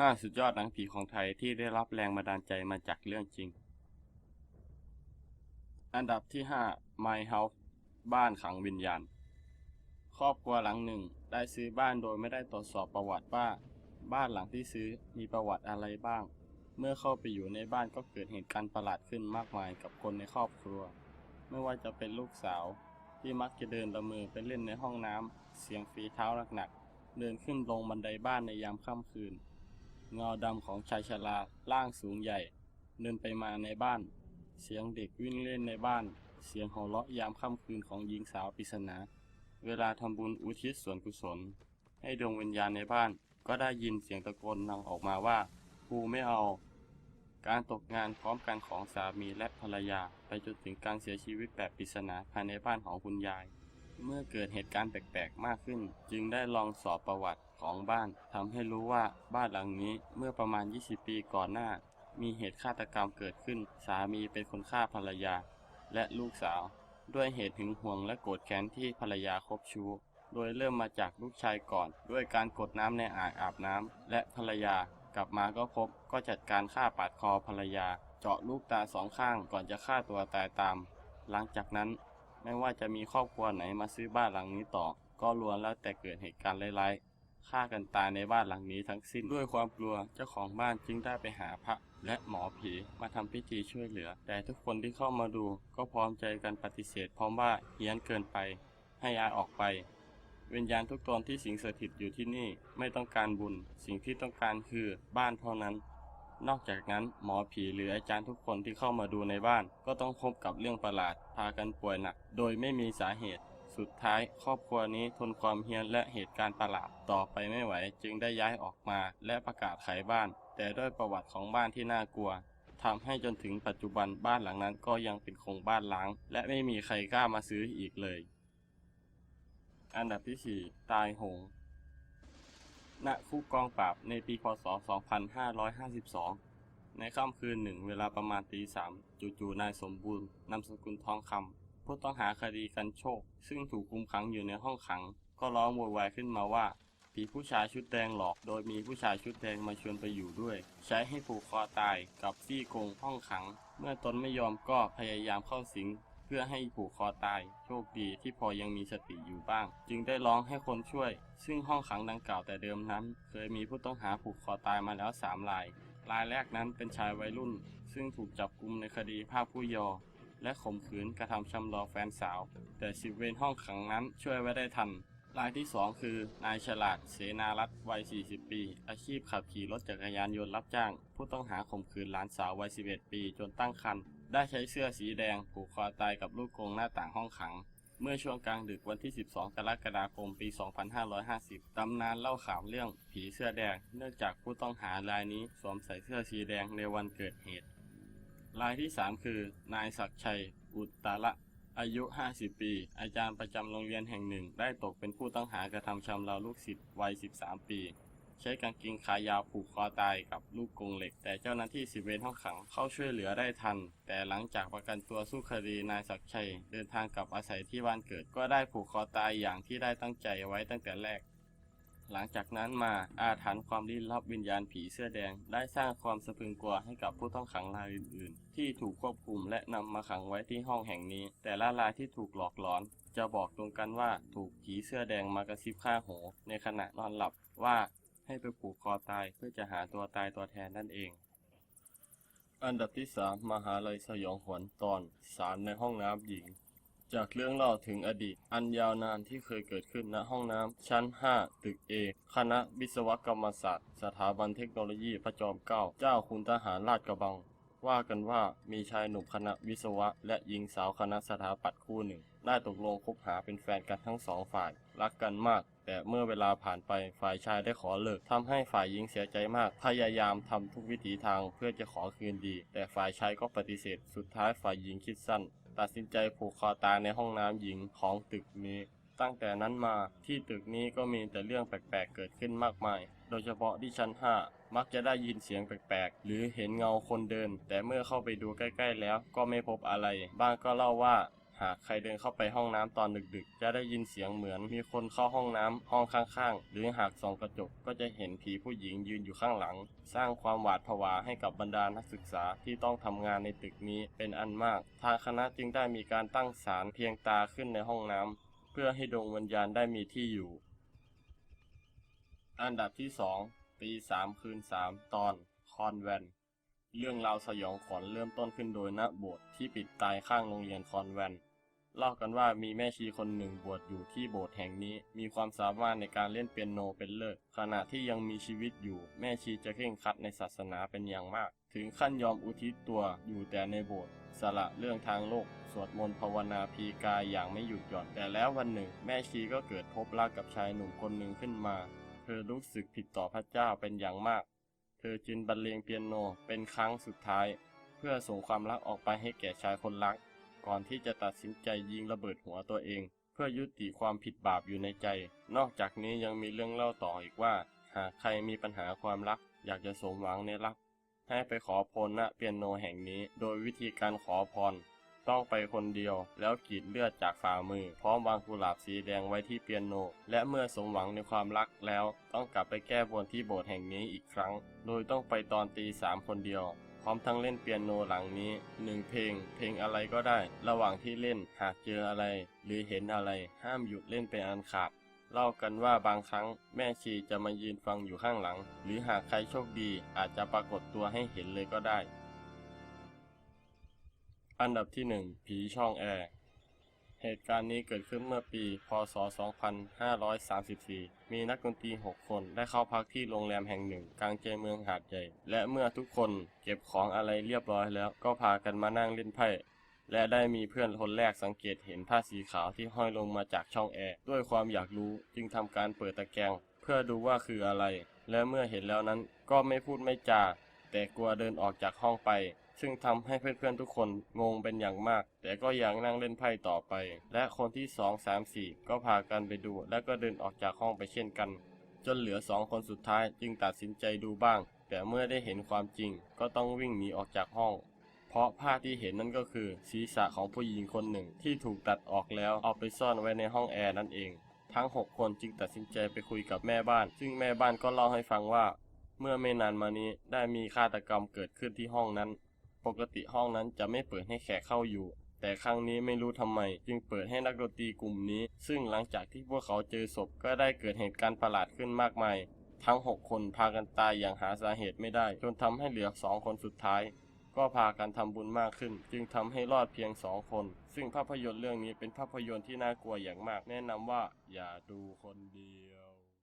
5 สุดยอดหนังผีของไทยที่ได้รับแรงบันดาลใจมาจากเรื่องจริง อันดับที่ 5 My House บ้านขังวิญญาณ ครอบครัวหลังหนึ่งได้ซื้อบ้านโดยไม่ได้ตรวจสอบประวัติว่า บ้านหลังที่ซื้อมีประวัติอะไรบ้าง เมื่อเข้าไปอยู่ในบ้านก็เกิดเหตุการณ์ประหลาดขึ้นมากมายกับคนในครอบครัว ไม่ว่าจะเป็นลูกสาว ที่มักจะเดินละเมอไปเล่นในห้องน้ำเสียงฝีเท้าหนักๆเดินขึ้นลงบันไดบ้านในยามค่ำคืน เงาดำของชายชราร่างสูงใหญ่ เดินไปมาในบ้าน เสียงเด็กวิ่งเล่นในบ้าน เสียงหัวเราะยามค่ำคืนของหญิงสาวปริศนา เวลาทำบุญอุทิศส่วนกุศล ให้ดวงวิญญาณในบ้าน ก็ได้ยินเสียงตะโกนดังออกมาว่ากูไม่เอา การตกงานพร้อมกันของสามีและภรรยา ไปจนถึงการเสียชีวิตแบบปริศนาภายในบ้านของคุณยาย เมื่อเกิดเหตุการณ์แปลกๆมากขึ้น จึงได้ลองสอบประวัติ ของบ้านทำให้รู้ว่าบ้านหลังนี้เมื่อประมาณ 20 ปีก่อนหน้า มีเหตุฆาตกรรมเกิดขึ้น สามีเป็นคนฆ่าภรรยา และลูกสาว ด้วยเหตุหึงหวงและโกรธแค้นที่ภรรยาคบชู้ โดยเริ่มมาจากลูกชายก่อน ด้วยการกดน้ำในอ่างอาบน้ำและภรรยากลับมาก็พบก็จัดการฆ่าปาดคอภรรยา เจาะลูกตาสองข้างก่อนจะฆ่าตัวตายตาม หลังจากนั้น ไม่ว่าจะมีครอบครัวไหนมาซื้อบ้านหลังนี้ต่อ ก็ล้วนแล้วแต่เกิดเหตุการณ์ร้ายๆ ฆ่ากันตายในบ้านหลังนี้ทั้งสิ้น ด้วยความกลัวเจ้าของบ้านจึงได้ไปหาพระและหมอผีมาทำพิธีช่วยเหลือ แต่ทุกคนที่เข้ามาดูก็พร้อมใจกันปฏิเสธพร้อมว่าเฮี้ยนเกินไป ให้ย้ายออกไป วิญญาณทุกตนที่สิงสถิตอยู่ที่นี่ไม่ต้องการบุญ สิ่งที่ต้องการคือบ้านเท่านั้น นอกจากนั้นหมอผีหรืออาจารย์ทุกคนที่เข้ามาดูในบ้าน ก็ต้องพบกับเรื่องประหลาดพากันป่วยหนัก โดยไม่มีสาเหตุ สุดท้ายครอบครัวนี้ทนความเฮี้ยนและเหตุการณ์ประหลาดต่อไปไม่ไหวจึงได้ย้ายออกมาและประกาศขายบ้าน แต่ด้วยประวัติของบ้านที่น่ากลัวทำให้จนถึงปัจจุบันบ้านหลังนั้นก็ยังเป็นคงบ้านล้าง และไม่มีใครกล้ามาซื้ออีกเลย อันดับที่ 4 ตายโหงณคุกกองปราบในปีพศ 2552 ในค่ำคืนหนึ่งเวลาประมาณตีสามจู่ๆนายสมบูรณ์นามสกุลทองคำ ผู้ต้องหาคดีกันโชค ซึ่งถูกคุมขังอยู่ในห้องขัง ก็ร้องโวยวายขึ้นมาว่าผีผู้ชายชุดแดงหลอก โดยมีผู้ชายชุดแดงมาชวนไปอยู่ด้วย ใช้ให้ผูกคอตายกับซี่โครงห้องขัง เมื่อตนไม่ยอมก็พยายามเข้าสิง เพื่อให้ผูกคอตาย โชคดีที่พอยังมีสติอยู่บ้าง จึงได้ร้องให้คนช่วย ซึ่งห้องขังดังกล่าวแต่เดิมนั้น เคยมีผู้ต้องหาผูกคอตายมาแล้วสามราย รายแรกนั้นเป็นชายวัยรุ่น ซึ่งถูกจับกุมในคดีภาคผู้เยาว์ และข่มขืนกระทำชำเราแฟนสาว แต่สิบเวรห้องขังนั้นช่วยไว้ได้ทัน รายที่ 2 คือนายฉลาดเสนารัตวัย 40 ปี อาชีพขับขี่รถจักรยานยนต์รับจ้าง ผู้ต้องหาข่มขืนหลานสาววัย 11 ปีจนตั้งครรภ์ได้ใช้เสื้อสีแดงผูกคอตายกับลูกกรงหน้าต่างห้องขัง เมื่อช่วงกลางดึกวันที่ 12 กรกฎาคม ปี 2550 ตำนานเล่าข่าวเรื่องผีเสื้อแดง เนื่องจากผู้ต้องหารายนี้สวมใส่เสื้อสีแดงในวันเกิดเหตุ รายที่ 3 คือ นายศักชัย อุตตระอายุ 50 ปี อาจารย์ประจำโรงเรียนแห่งหนึ่ง ได้ตกเป็นผู้ต้องหากระทำชำเราลูกศิษย์วัย 13 ปี ใช้กางเกงขายาวผูกคอตายกับลูกกรงเหล็ก แต่เจ้าหน้าที่สิบเวรห้องขังเข้าช่วยเหลือได้ทัน แต่หลังจากประกันตัวสู้คดีนายศักชัย เดินทางกลับอาศัยที่บ้านเกิดก็ได้ผูกคอตายอย่างที่ได้ตั้งใจไว้ตั้งแต่แรก หลังจากนั้นมาอาถรรพ์ความลี้ลับวิญญาณผีเสื้อแดง ได้สร้างความสะพรึงกลัวให้กับผู้ต้องขังรายอื่นๆ ที่ถูกควบคุมและนำมาขังไว้ที่ห้องแห่งนี้ แต่ละรายที่ถูกหลอกหลอน จะบอกตรงกันว่าถูกผีเสื้อแดงมากระซิบข้าหูในขณะนอนหลับว่าให้ไปผูกคอตายเพื่อจะหาตัวตายตัวแทนนั่นเอง อันดับที่ 3 มหาลัยสยองขวัญตอนสารในห้องน้ำหญิง จากเรื่องเล่าถึงอดีต อันยาวนานที่เคยเกิดขึ้นณห้องน้ำชั้น 5 ตึก A คณะวิศวกรรมศาสตร์ สถาบันเทคโนโลยีพระจอมเกล้าเจ้าคุณทหารราชกระบัง ว่ากันว่ามีชายหนุ่มคณะวิศวะ และหญิงสาวคณะสถาปัตย์คู่หนึ่ง ได้ตกลงคบหาเป็นแฟนกันทั้งสองฝ่าย รักกันมาก แต่เมื่อเวลาผ่านไปฝ่ายชายได้ขอเลิกทำให้ฝ่ายหญิงเสียใจมาก พยายามทำทุกวิถีทางเพื่อจะขอคืนดี แต่ฝ่ายชายก็ปฏิเสธ สุดท้ายฝ่ายหญิงคิดสั้น ตัดสินใจผูกคอตายในห้องน้ำหญิงของตึกนี้ ตั้งแต่นั้นมาที่ตึกนี้ก็มีแต่เรื่องแปลกๆเกิดขึ้นมากมาย โดยเฉพาะที่ชั้น 5 มักจะได้ยินเสียงแปลกๆ หรือเห็นเงาคนเดิน แต่เมื่อเข้าไปดูใกล้ ๆ แล้วก็ไม่พบอะไร บ้างก็เล่าว่า หากใครเดินเข้าไปห้องน้ำตอนดึกๆ จะได้ยินเสียงเหมือนมีคนเข้าห้องน้ำห้องข้างๆ หรือหากส่องกระจกก็จะเห็นผีผู้หญิงยืนอยู่ข้างหลัง สร้างความหวาดผวาให้กับบรรดานักศึกษาที่ต้องทำงานในตึกนี้เป็นอันมาก ทางคณะจึงได้มีการตั้งศาลเพียงตาขึ้นในห้องน้ำเพื่อให้ดวงวิญญาณได้มีที่อยู่ อันดับที่ 2 ปี3คืน3 ตอนคอนแวน เรื่องราวสยองขวัญเริ่มต้นขึ้นโดยณโบสถ์ที่ปิดตายข้างโรงเรียนคอนแวนต์เล่ากันว่ามีแม่ชีคนหนึ่งบวชอยู่ที่โบสถ์แห่งนี้ มีความสามารถในการเล่นเปียโนเป็นเลิศขณะที่ยังมีชีวิตอยู่ แม่ชีจะเคร่งครัดในศาสนาเป็นอย่างมาก ถึงขั้นยอมอุทิศตัวอยู่แต่ในโบสถ์สละเรื่องทางโลก สวดมนต์ภาวนาพีกายอย่างไม่หยุดหย่อน แต่แล้ววันหนึ่ง แม่ชีก็เกิดพบรักกับชายหนุ่มคนหนึ่งขึ้นมา เธอรู้สึกผิดต่อพระเจ้าเป็นอย่างมาก เธอจึงบรรเลงเปียโนเป็นครั้งสุดท้าย เพื่อส่งความรักออกไปให้แก่ชายคนรัก ก่อนที่จะตัดสินใจยิงระเบิดหัวตัวเอง เพื่อยุติความผิดบาปอยู่ในใจ นอกจากนี้ยังมีเรื่องเล่าต่ออีกว่า หากใครมีปัญหาความรัก อยากจะสมหวังในรัก ให้ไปขอพรณเปียโนแห่งนี้ โดยวิธีการขอพร ต้องไปคนเดียว แล้วกรีดเลือดจากฝ่ามือ พร้อมวางกุหลาบสีแดงไว้ที่เปียโน และเมื่อสมหวังในความรักแล้ว ต้องกลับไปแก้บนที่โบสถ์แห่งนี้อีกครั้ง โดยต้องไปตอนตีสามคนเดียวพร้อมทั้งเล่นเปียโนหลังนี้หนึ่งเพลง เพลงอะไรก็ได้ ระหว่างที่เล่นหากเจออะไร หรือเห็นอะไรห้ามหยุดเล่นเป็นอันขาดเล่ากันว่าบางครั้งแม่ชีจะมายืนฟังอยู่ข้างหลัง หรือหากใครโชคดีอาจจะปรากฏตัวให้เห็นเลยก็ได้ อันดับที่ 1 ผีช่องแอร์ เหตุการณ์นี้เกิดขึ้นเมื่อปี พศ 2534 มีนักดนตรี 6 คนได้เข้าพักที่โรงแรมแห่งหนึ่ง กลางใจเมืองหาดใหญ่ และเมื่อทุกคนเก็บของอะไรเรียบร้อยแล้วก็พากันมานั่งเล่นไพ่ และได้มีเพื่อนคนแรกสังเกตเห็นผ้าสีขาวที่ห้อยลงมาจากช่องแอร์ ด้วยความอยากรู้จึงทำการเปิดตะแกรงเพื่อดูว่าคืออะไร และเมื่อเห็นแล้วนั้นก็ไม่พูดไม่จาแต่กลัวเดินออกจากห้องไปซึ่งทำให้เพื่อนๆทุกคนงงเป็นอย่างมาก แต่ก็ยังนั่งเล่นไพ่ต่อไป และคนที่2 3 4ก็พากันไปดู และก็เดินออกจากห้องไปเช่นกัน จนเหลือสองคนสุดท้ายจึงตัดสินใจดูบ้าง แต่เมื่อได้เห็นความจริง ก็ต้องวิ่งหนีออกจากห้อง เพราะภาพที่เห็นนั่นก็คือ ศีรษะของผู้หญิงคนหนึ่งที่ถูกตัดออกแล้วเอาไปซ่อนไว้ในห้องแอร์นั่นเอง ทั้ง 6 คนจึงตัดสินใจไปคุยกับแม่บ้าน ซึ่งแม่บ้านก็เล่าให้ฟังว่า เมื่อไม่นานมานี้ได้มีฆาตกรรมเกิดขึ้นที่ห้องนั้น ปกติห้องนั้นจะไม่เปิดให้แขกเข้าอยู่ แต่ครั้งนี้ไม่รู้ทำไม จึงเปิดให้นักดนตรีกลุ่มนี้ ซึ่งหลังจากที่พวกเขาเจอศพก็ได้เกิดเหตุการณ์ประหลาดขึ้นมากมาย ทั้ง 6 คนพากันตายอย่างหาสาเหตุไม่ได้ จนทำให้เหลือสองคนสุดท้าย ก็พากันทำบุญมากขึ้น จึงทำให้รอดเพียงสองคน ซึ่งภาพยนตร์เรื่องนี้เป็นภาพยนตร์ที่น่ากลัวอย่างมาก แนะนำว่าอย่าดูคนเดียว